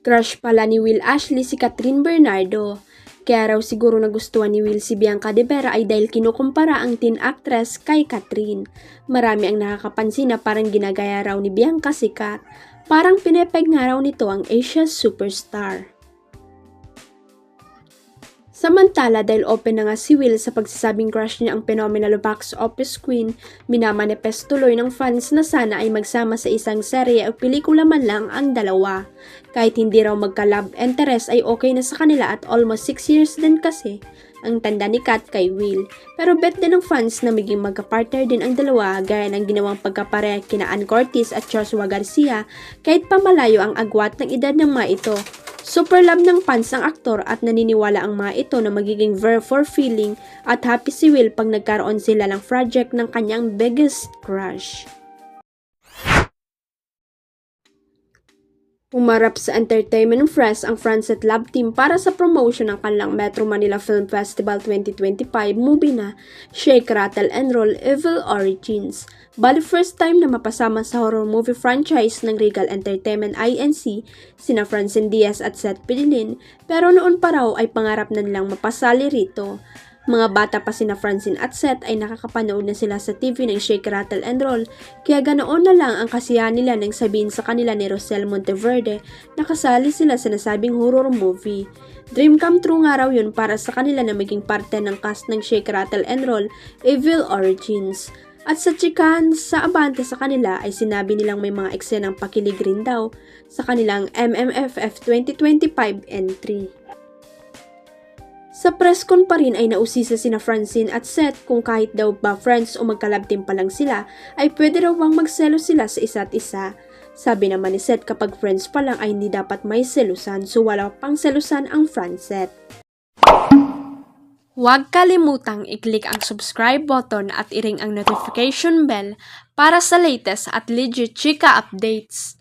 Crush pala ni Will Ashley si Catherine Bernardo. Kaya raw siguro nagustuhan ni Will si Bianca De Vera ay dahil kinukumpara ang teen actress kay Catherine. Marami ang nakakapansin na parang ginagaya raw ni Bianca si Kat. Parang pinepeg nga raw nito ang Asia's superstar. Samantala dahil open na nga si Will sa pagsasabing crush niya ang phenomenal box office queen, minamanifest tuloy ng fans na sana ay magsama sa isang serye o pelikula man lang ang dalawa. Kahit hindi raw magka-love interest ay okay na sa kanila at almost 6 years din kasi ang tanda ni Kat kay Will. Pero bet din ng fans na maging magka-partner din ang dalawa gaya ng ginawang pagkapare kina Ann Curtis at Joshua Garcia kahit pamalayo ang agwat ng edad ng mga ito. Super love ng fans ang aktor at naniniwala ang mga ito na magiging very fulfilling at happy si Will pag nagkaroon sila ng project ng kanyang biggest crush. Umarap sa Entertainment Press ang Francet Love Team para sa promotion ng kanilang Metro Manila Film Festival 2025 movie na Shake, Rattle and Roll Evil Origins. Bali first time na mapasama sa horror movie franchise ng Regal Entertainment INC sina Francine Diaz at Seth Pililin pero noon pa raw ay pangarap na nilang mapasali rito. Mga bata pa sina Francine at Seth ay nakakapanood na sila sa TV ng Shake, Rattle and Roll, kaya ganoon na lang ang kasiyahan nila nang sabihin sa kanila ni Rosel Monteverde na kasali sila sa nasabing horror movie. Dream come true nga raw yun para sa kanila na maging parte ng cast ng Shake, Rattle and Roll, Evil Origins. At sa chikahan sa abante sa kanila ay sinabi nilang may mga eksenang pakilig rin daw sa kanilang MMFF 2025 entry. Sa press con pa rin ay nausisa sina Francine at Seth kung kahit daw ba friends o magkalab team pa lang sila ay pwede raw bang magselo sila sa isa't isa. Sabi naman ni Seth kapag friends pa lang ay hindi dapat may selusan so wala pang selusan ang Francet. Huwag kalimutang i-click ang subscribe button at i-ring ang notification bell para sa latest at legit chika updates.